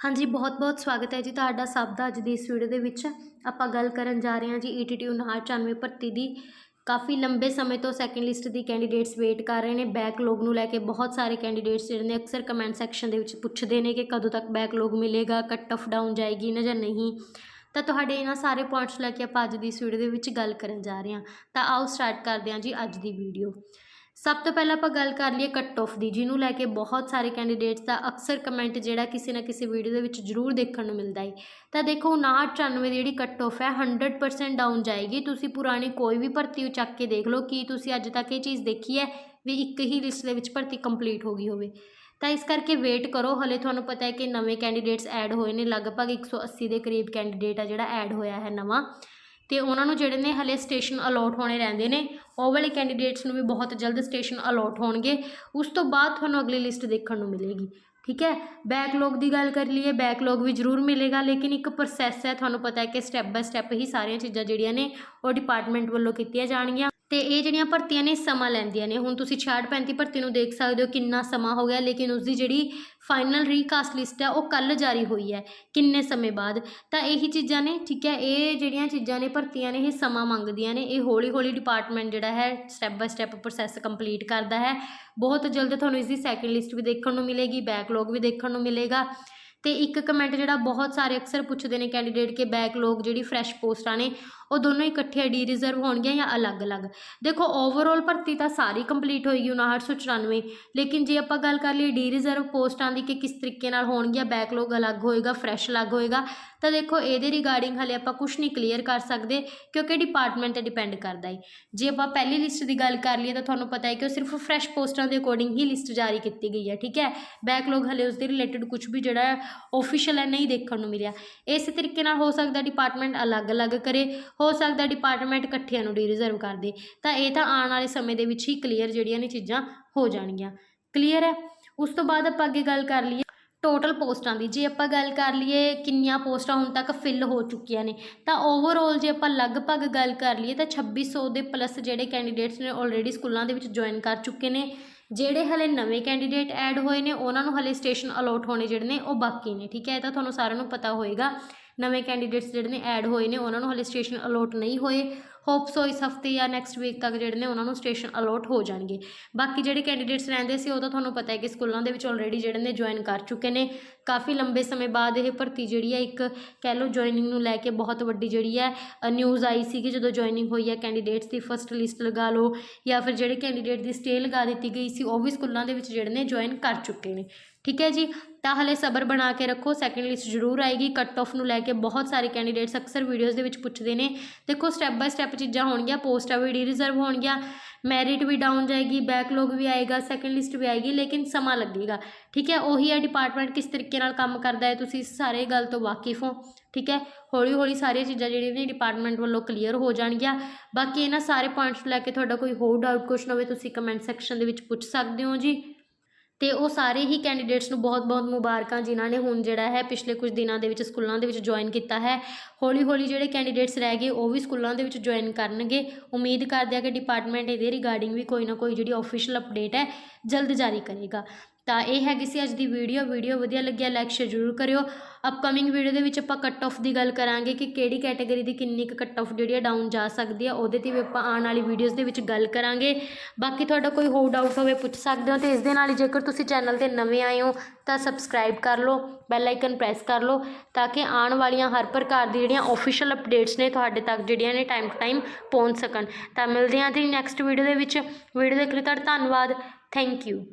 ਹਾਂਜੀ, ਬਹੁਤ-ਬਹੁਤ ਸਵਾਗਤ ਹੈ ਜੀ ਤੁਹਾਡਾ ਸਭ ਦਾ ਅੱਜ ਦੀ ਇਸ ਵੀਡੀਓ ਦੇ ਵਿੱਚ। ਆਪਾਂ ਗੱਲ ਕਰਨ ਜਾ ਰਹੇ ਹਾਂ ਜੀ ਈਟੀਟੀ 99 ਭਰਤੀ ਦੀ। ਕਾਫੀ ਲੰਬੇ ਸਮੇਂ ਤੋਂ ਸੈਕੰਡ ਲਿਸਟ ਦੀ ਕੈਂਡੀਡੇਟਸ ਵੇਟ ਕਰ ਰਹੇ ਨੇ। ਬੈਕਲੌਗ ਨੂੰ ਲੈ ਕੇ ਬਹੁਤ ਸਾਰੇ ਕੈਂਡੀਡੇਟਸ ਜਿਹੜੇ ਨੇ ਅਕਸਰ ਕਮੈਂਟ ਸੈਕਸ਼ਨ ਦੇ ਵਿੱਚ ਪੁੱਛਦੇ ਨੇ ਕਿ ਕਦੋਂ ਤੱਕ ਬੈਕਲੌਗ ਮਿਲੇਗਾ ਕੱਟ ਆਫ ਡਾਊਨ ਜਾਏਗੀ ਨਾ ਜਾਂ ਨਹੀਂ। ਤਾਂ ਤੁਹਾਡੇ ਇਹਨਾਂ ਸਾਰੇ ਪੁਆਇੰਟਸ ਲੈ ਕੇ ਆਪਾਂ ਅੱਜ ਦੀ ਇਸ ਵੀਡੀਓ ਦੇ ਵਿੱਚ ਗੱਲ ਕਰਨ ਜਾ ਰਹੇ ਹਾਂ। ਤਾਂ ਆਓ ਸਟਾਰਟ ਕਰਦੇ ਹਾਂ ਜੀ ਅੱਜ ਦੀ ਵੀਡੀਓ ਸਭ ਤੋਂ ਪਹਿਲਾਂ ਆਪਾਂ ਗੱਲ ਕਰ ਲਈਏ ਕੱਟ ਆਫ ਦੀ, ਜਿਹਨੂੰ ਲੈ ਕੇ ਬਹੁਤ ਸਾਰੇ ਕੈਂਡੀਡੇਟਸ ਦਾ ਅਕਸਰ ਕਮੈਂਟ ਜਿਹੜਾ ਕਿਸੇ ਨਾ ਕਿਸੇ ਵੀਡੀਓ ਦੇ ਵਿੱਚ ਜ਼ਰੂਰ ਦੇਖਣ ਨੂੰ ਮਿਲਦਾ ਹੈ ਤਾਂ ਦੇਖੋ 59 ਦੀ ਜਿਹੜੀ ਕੱਟ ਆਫ ਹੈ 100% ਡਾਊਨ ਜਾਏਗੀ। ਤੁਸੀਂ ਪੁਰਾਣੀ ਕੋਈ ਵੀ ਭਰਤੀ ਚੱਕ ਕੇ ਦੇਖ ਲਓ ਕੀ ਤੁਸੀਂ ਅੱਜ ਤੱਕ ਇਹ ਚੀਜ਼ ਦੇਖੀ ਹੈ ਵੀ ਇੱਕ ਹੀ ਲਿਸਟ ਦੇ ਵਿੱਚ ਭਰਤੀ ਕੰਪਲੀਟ ਹੋ ਗਈ ਹੋਵੇ। ਤਾਂ ਇਸ ਕਰਕੇ ਵੇਟ ਕਰੋ, ਹਲੇ ਤੁਹਾਨੂੰ ਪਤਾ ਹੈ ਕਿ ਨਵੇਂ ਕੈਂਡੀਡੇਟਸ ਐਡ ਹੋਏ ਨੇ, ਲਗਭਗ 180 ਦੇ ਕਰੀਬ ਕੈਂਡੀਡੇਟ ਆ ਜਿਹੜਾ ਐਡ ਹੋਇਆ ਹੈ ਨਵਾਂ। ਤੇ ਉਹਨਾਂ ਨੂੰ ਜਿਹੜੇ ਨੇ ਹਲੇ ਸਟੇਸ਼ਨ ਅਲੋਟ ਹੋਣੇ ਰਹਿੰਦੇ ਨੇ, ਉਹ ਵਾਲੇ ਕੈਂਡੀਡੇਟਸ ਨੂੰ ਵੀ ਬਹੁਤ ਜਲਦ ਸਟੇਸ਼ਨ ਅਲੋਟ ਹੋਣਗੇ। ਉਸ ਤੋਂ ਬਾਅਦ ਤੁਹਾਨੂੰ ਅਗਲੀ ਲਿਸਟ ਦੇਖਣ ਨੂੰ ਮਿਲੇਗੀ, ਠੀਕ ਹੈ? ਬੈਕਲੌਗ ਦੀ ਗੱਲ ਕਰ ਲਈਏ ਬੈਕਲੌਗ ਵੀ ਜ਼ਰੂਰ ਮਿਲੇਗਾ, ਲੇਕਿਨ ਇੱਕ ਪ੍ਰੋਸੈਸ ਹੈ, ਤੁਹਾਨੂੰ ਪਤਾ ਹੈ ਕਿ ਸਟੈਪ ਬਾय ਸਟੈਪ ਹੀ ਸਾਰੀਆਂ ਚੀਜ਼ਾਂ ਜਿਹੜੀਆਂ ਨੇ, ਉਹ ਡਿਪਾਰਟਮੈਂਟ ਵੱਲੋਂ ਕੀਤੀਆਂ ਜਾਣਗੀਆਂ। ਤੇ ਇਹ ਜਿਹੜੀਆਂ ਭਰਤੀਆਂ ਨੇ ਸਮਾਂ ਲੈਂਦੀਆਂ ਨੇ। ਹੁਣ ਤੁਸੀਂ 66 35 ਭਰਤੀ ਨੂੰ ਦੇਖ ਸਕਦੇ ਹੋ ਕਿੰਨਾ ਸਮਾਂ ਹੋ ਗਿਆ, ਲੇਕਿਨ ਉਸ ਦੀ ਜਿਹੜੀ ਫਾਈਨਲ ਰੀਕਾਸਟ ਲਿਸਟ ਹੈ, ਉਹ ਕੱਲ ਜਾਰੀ ਹੋਈ ਹੈ, ਕਿੰਨੇ ਸਮੇਂ ਬਾਅਦ। ਤਾਂ ਇਹੀ ਚੀਜ਼ਾਂ ਨੇ, ਠੀਕ ਹੈ, ਇਹ ਜਿਹੜੀਆਂ ਚੀਜ਼ਾਂ ਨੇ ਭਰਤੀਆਂ ਨੇ, ਇਹ ਸਮਾਂ ਮੰਗਦੀਆਂ ਨੇ। ਇਹ ਹੌਲੀ ਹੌਲੀ ਡਿਪਾਰਟਮੈਂਟ ਜਿਹੜਾ ਹੈ step by step process complete ਕਰਦਾ ਹੈ। ਬਹੁਤ ਜਲਦ ਤੁਹਾਨੂੰ ਇਸ ਦੀ ਸੈਕਿੰਡ ਲਿਸਟ ਵੀ ਦੇਖਣ ਨੂੰ ਮਿਲੇਗੀ ਬੈਕਲੌਗ ਵੀ ਦੇਖਣ ਨੂੰ ਮਿਲੇਗਾ। ਤੇ ਇੱਕ ਕਮੈਂਟ ਜਿਹੜਾ ਬਹੁਤ ਸਾਰੇ ਅਕਸਰ ਪੁੱਛਦੇ ਨੇ ਕੈਂਡੀਡੇਟ ਕਿ ਬੈਕਲੌਗ ਜਿਹੜੀ ਫਰੈਸ਼ ਪੋਸਟਾਂ ਨੇ, ਉਹ ਦੋਨੋਂ ਇਕੱਠੇ ਡੀ ਰਿਜ਼ਰਵ ਹੋਣਗੀਆਂ ਜਾਂ ਅਲੱਗ-ਅਲੱਗ? ਦੇਖੋ ਓਵਰਆਲ ਭਰਤੀ ਤਾਂ ਸਾਰੀ ਕੰਪਲੀਟ ਹੋਏਗੀ 5994 ਲੇਕਿਨ ਜੇ ਆਪਾਂ ਗੱਲ ਕਰ ਲਈਏ ਡੀ ਰਿਜ਼ਰਵ ਪੋਸਟਾਂ ਦੀ ਕਿ ਕਿਸ ਤਰੀਕੇ ਨਾਲ ਹੋਣਗੀਆਂ ਬੈਕਲੌਗ ਅਲੱਗ ਹੋਏਗਾ ਫਰੈਸ਼ ਅਲੱਗ ਹੋਏਗਾ, ਤਾਂ ਦੇਖੋ ਇਹਦੇ ਰਿਗਾਰਡਿੰਗ ਹਲੇ ਆਪਾਂ ਕੁਝ ਨਹੀਂ ਕਲੀਅਰ ਕਰ ਸਕਦੇ, ਕਿਉਂਕਿ ਡਿਪਾਰਟਮੈਂਟ ਤੇ ਡਿਪੈਂਡ ਕਰਦਾ ਹੈ ਜੇ ਆਪਾਂ ਪਹਿਲੀ ਲਿਸਟ ਦੀ ਗੱਲ ਕਰ ਲਈਏ ਤਾਂ ਤੁਹਾਨੂੰ ਪਤਾ ਹੈ ਕਿ ਉਹ ਸਿਰਫ ਫਰੈਸ਼ ਪੋਸਟਾਂ ਦੇ ਅਕੋਰਡਿੰਗ ਹੀ ਲਿਸਟ ਜਾਰੀ ਕੀਤੀ ਗਈ ਹੈ, ਠੀਕ ਹੈ? ਬੈਕਲੌਗ ਹਲੇ ਉਸ ਦੇ ਰਿਲੇਟਡ ਕੁਝ ਵੀ ਜਿਹੜਾ ਆਫੀਸ਼ੀਅਲ ਹੈ, ਨਹੀਂ ਦੇਖਣ ਨੂੰ ਮਿਲਿਆ। ਇਸ ਤਰੀਕੇ ਨਾਲ ਹੋ ਸਕਦਾ ਡਿਪਾਰਟਮੈਂਟ ਅਲੱਗ-ਅਲੱਗ ਕਰੇ, ਹੋ ਸਕਦਾ ਡਿਪਾਰਟਮੈਂਟ ਇਕੱਠਿਆਂ ਨੂੰ ਡੀਰੀਜ਼ਰਵ ਕਰ ਦੇ। ਤਾਂ ਇਹ ਤਾਂ ਆਉਣ ਵਾਲੇ ਸਮੇਂ ਦੇ ਵਿੱਚ ਹੀ ਕਲੀਅਰ ਜਿਹੜੀਆਂ ਨੇ ਚੀਜ਼ਾਂ ਹੋ ਜਾਣਗੀਆਂ। ਕਲੀਅਰ ਹੈ? ਉਸ ਤੋਂ ਬਾਅਦ ਆਪਾਂ ਅੱਗੇ ਗੱਲ ਕਰ ਲਈਏ ਟੋਟਲ ਪੋਸਟਾਂ ਦੀ। ਜੇ ਆਪਾਂ ਗੱਲ ਕਰ ਲਈਏ ਕਿੰਨੀਆਂ ਪੋਸਟਾਂ ਹੁਣ ਤੱਕ ਫਿਲ ਹੋ ਚੁੱਕੀਆਂ ਨੇ, ਤਾਂ ਓਵਰਆਲ ਜੇ ਆਪਾਂ ਲਗਭਗ ਗੱਲ ਕਰ ਲਈਏ ਤਾਂ 2600 ਦੇ ਪਲੱਸ ਜਿਹੜੇ ਕੈਂਡੀਡੇਟਸ ਨੇ ਆਲਰੇਡੀ ਸਕੂਲਾਂ ਦੇ ਵਿੱਚ ਜੁਆਇਨ ਕਰ ਚੁੱਕੇ ਨੇ। ਜਿਹੜੇ ਹਲੇ ਨਵੇਂ ਕੈਂਡੀਡੇਟ ਐਡ ਹੋਏ ਨੇ, ਉਹਨਾਂ ਨੂੰ ਹਲੇ ਸਟੇਸ਼ਨ ਅਲੋਟ ਹੋਣੇ ਜਿਹੜੇ ਨੇ, ਉਹ ਬਾਕੀ ਨੇ, ਠੀਕ ਹੈ? ਇਹ ਤਾਂ ਤੁਹਾਨੂੰ ਸਾਰਿਆਂ ਨੂੰ ਪਤਾ ਹੋਏਗਾ। ਨਵੇਂ ਕੈਂਡੀਡੇਟਸ ਜਿਹੜੇ ਨੇ ਐਡ ਹੋਏ ਨੇ, ਉਹਨਾਂ ਨੂੰ ਹਲੇ ਸਟੇਸ਼ਨ ਅਲੋਟ ਨਹੀਂ ਹੋਏ। ਹੋਪ ਸੋ ਇਸ ਹਫ਼ਤੇ ਜਾਂ ਨੈਕਸਟ ਵੀਕ ਤੱਕ ਜਿਹੜੇ ਨੇ ਉਹਨਾਂ ਨੂੰ ਸਟੇਸ਼ਨ ਅਲੋਟ ਹੋ ਜਾਣਗੇ। ਬਾਕੀ ਜਿਹੜੇ ਕੈਂਡੀਡੇਟਸ ਰਹਿੰਦੇ ਸੀ, ਉਹ ਤਾਂ ਤੁਹਾਨੂੰ ਪਤਾ ਹੈ ਕਿ ਸਕੂਲਾਂ ਦੇ ਵਿੱਚ ਆਲਰੇਡੀ ਜਿਹੜੇ ਨੇ ਜੁਆਇਨ ਕਰ ਚੁੱਕੇ ਨੇ। ਕਾਫੀ ਲੰਬੇ ਸਮੇਂ ਬਾਅਦ ਇਹ ਭਰਤੀ ਜਿਹੜੀ ਹੈ, ਇੱਕ ਕਹਿ ਲਓ ਜੁਆਇਨਿੰਗ ਨੂੰ ਲੈ ਕੇ ਬਹੁਤ ਵੱਡੀ ਜਿਹੜੀ ਹੈ ਨਿਊਜ਼ ਆਈ ਸੀ ਕਿ ਜਦੋਂ ਜੁਆਇਨਿੰਗ ਹੋਈ ਹੈ ਕੈਂਡੀਡੇਟਸ ਦੀ ਫਸਟ ਲਿਸਟ ਲਗਾ ਲਓ ਜਾਂ ਫਿਰ ਜਿਹੜੇ ਕੈਂਡੀਡੇਟ ਦੀ ਸਟੇ ਲਗਾ ਦਿੱਤੀ ਗਈ ਸੀ, ਉਹ ਵੀ ਸਕੂਲਾਂ ਦੇ ਵਿੱਚ ਜਿਹੜੇ ਨੇ ਜੁਆਇਨ ਕਰ ਚੁੱਕੇ ਨੇ। ਠੀਕ ਹੈ ਜੀ? ਤਾਂ ਹਲੇ ਸਬਰ ਬਣਾ ਕੇ ਰੱਖੋ ਸੈਕਿੰਡ ਲਿਸਟ ਜ਼ਰੂਰ ਆਏਗੀ। ਕੱਟ ਆਫ ਨੂੰ ਲੈ ਕੇ ਬਹੁਤ ਸਾਰੇ ਕੈਂਡੀਡੇਟਸ ਅਕਸਰ ਵੀਡੀਓਜ਼ ਦੇ ਵਿੱਚ ਪੁੱਛਦੇ ਨੇ। ਦੇਖੋ ਸਟੈਪ ਬਾय ਸਟੈਪ ਚੀਜ਼ਾਂ ਹੋਣਗੀਆਂ ਪੋਸਟਾਂ ਵੀ ਡੀਰੀਜ਼ਰਵ ਹੋਣਗੀਆਂ ਮੈਰਿਟ ਵੀ ਡਾਊਨ ਜਾਏਗੀ ਬੈਕਲੌਗ ਵੀ ਆਏਗਾ ਸੈਕਿੰਡ ਲਿਸਟ ਵੀ ਆਏਗੀ, ਲੇਕਿਨ ਸਮਾਂ ਲੱਗੇਗਾ। ਠੀਕ ਹੈ, ਉਹੀ ਹੈ ਡਿਪਾਰਟਮੈਂਟ ਕਿਸ ਤਰੀਕੇ ਨਾਲ ਕੰਮ ਕਰਦਾ ਹੈ, ਤੁਸੀਂ ਸਾਰੇ ਗੱਲ ਤੋਂ ਵਾਕਿਫ ਹੋ। ਠੀਕ ਹੈ ਹੌਲੀ ਹੌਲੀ ਸਾਰੀਆਂ ਚੀਜ਼ਾਂ ਜਿਹੜੀਆਂ ਨੇ ਡਿਪਾਰਟਮੈਂਟ ਵੱਲੋਂ ਕਲੀਅਰ ਹੋ ਜਾਣਗੀਆਂ। ਬਾਕੀ ਇਹਨਾਂ ਸਾਰੇ ਪੁਆਇੰਟਸ ਲੈ ਕੇ ਤੁਹਾਡਾ ਕੋਈ ਹੋਰ ਡਾਊਟ ਕੁਐਸਚਨ ਹੋਵੇ, ਤੁਸੀਂ ਕਮੈਂਟ ਸੈਕਸ਼ਨ ਦੇ ਵਿੱਚ ਪੁੱਛ ਸਕਦੇ ਹੋ ਜੀ। ਤੇ ਉਹ ਸਾਰੇ ਹੀ ਕੈਂਡੀਡੇਟਸ ਨੂੰ ਬਹੁਤ-ਬਹੁਤ ਮੁਬਾਰਕਾਂ ਜਿਨ੍ਹਾਂ ਨੇ ਹੁਣ ਜਿਹੜਾ ਹੈ ਪਿਛਲੇ ਕੁਝ ਦਿਨਾਂ ਦੇ ਵਿੱਚ ਸਕੂਲਾਂ ਦੇ ਵਿੱਚ ਜੁਆਇਨ ਕੀਤਾ ਹੈ। ਹੌਲੀ-ਹੌਲੀ ਜਿਹੜੇ ਕੈਂਡੀਡੇਟਸ ਰਹਿ ਗਏ, ਉਹ ਵੀ ਸਕੂਲਾਂ ਦੇ ਵਿੱਚ ਜੁਆਇਨ ਕਰਨਗੇ। ਉਮੀਦ ਕਰਦੇ ਆ ਕਿ ਡਿਪਾਰਟਮੈਂਟ ਇਹਦੇ ਰਿਗਾਰਡਿੰਗ ਵੀ ਕੋਈ ਨਾ ਕੋਈ ਜਿਹੜੀ ਆਫੀਸ਼ੀਅਲ ਅਪਡੇਟ ਹੈ ਜਲਦ ਜਾਰੀ ਕਰੇਗਾ। ਤਾਂ ਇਹ ਹੈਗੀ ਸੀ ਅੱਜ ਦੀ ਵੀਡੀਓ ਵੀਡੀਓ ਵਧੀਆ ਲੱਗਿਆ ਲਾਈਕ ਸ਼ੇਅਰ ਜ਼ਰੂਰ ਕਰਿਓ। ਅਪਕਮਿੰਗ ਵੀਡੀਓ ਦੇ ਵਿੱਚ ਆਪਾਂ ਕੱਟ ਆਫ ਦੀ ਗੱਲ ਕਰਾਂਗੇ ਕਿ ਕਿਹੜੀ ਕੈਟਾਗਰੀ ਦੀ ਕਿੰਨੀ ਕੁ ਕੱਟ ਆਫ ਜਿਹੜੀ ਹੈ ਡਾਊਨ ਜਾ ਸਕਦੀ ਹੈ, ਉਹਦੇ ਤੇ ਵੀ ਆਪਾਂ ਆਉਣ ਵਾਲੀ ਵੀਡੀਓਜ਼ ਦੇ ਵਿੱਚ ਗੱਲ ਕਰਾਂਗੇ। ਬਾਕੀ ਤੁਹਾਡਾ ਕੋਈ ਹੋਰ ਡਾਊਟ ਹੋਵੇ, ਪੁੱਛ ਸਕਦੇ ਹੋ ਤੇ ਇਸ ਦੇ ਨਾਲ ਹੀ ਜੇਕਰ ਤੁਸੀਂ ਚੈਨਲ ਤੇ ਨਵੇਂ ਆਏ ਹੋ, ਤਾਂ ਸਬਸਕ੍ਰਾਈਬ ਕਰ ਲਓ ਬੈਲ ਆਈਕਨ ਪ੍ਰੈਸ ਕਰ ਲਓ, ਤਾਂ ਕਿ ਆਉਣ ਵਾਲੀਆਂ ਹਰ ਪ੍ਰਕਾਰ ਦੀ ਜਿਹੜੀਆਂ ਆਫੀਸ਼ੀਅਲ ਅਪਡੇਟਸ ਨੇ ਤੁਹਾਡੇ ਤੱਕ ਜਿਹੜੀਆਂ ਨੇ ਟਾਈਮ ਟੂ ਟਾਈਮ ਪਹੁੰਚ ਸਕਣ। ਤਾਂ ਮਿਲਦੇ ਹਾਂ ਜੀ ਨੈਕਸਟ ਵੀਡੀਓ ਦੇ ਵਿੱਚ। ਵੀਡੀਓ ਦੇਖਣ ਲਈ ਤੁਹਾਡਾ ਧੰਨਵਾਦ। Thank you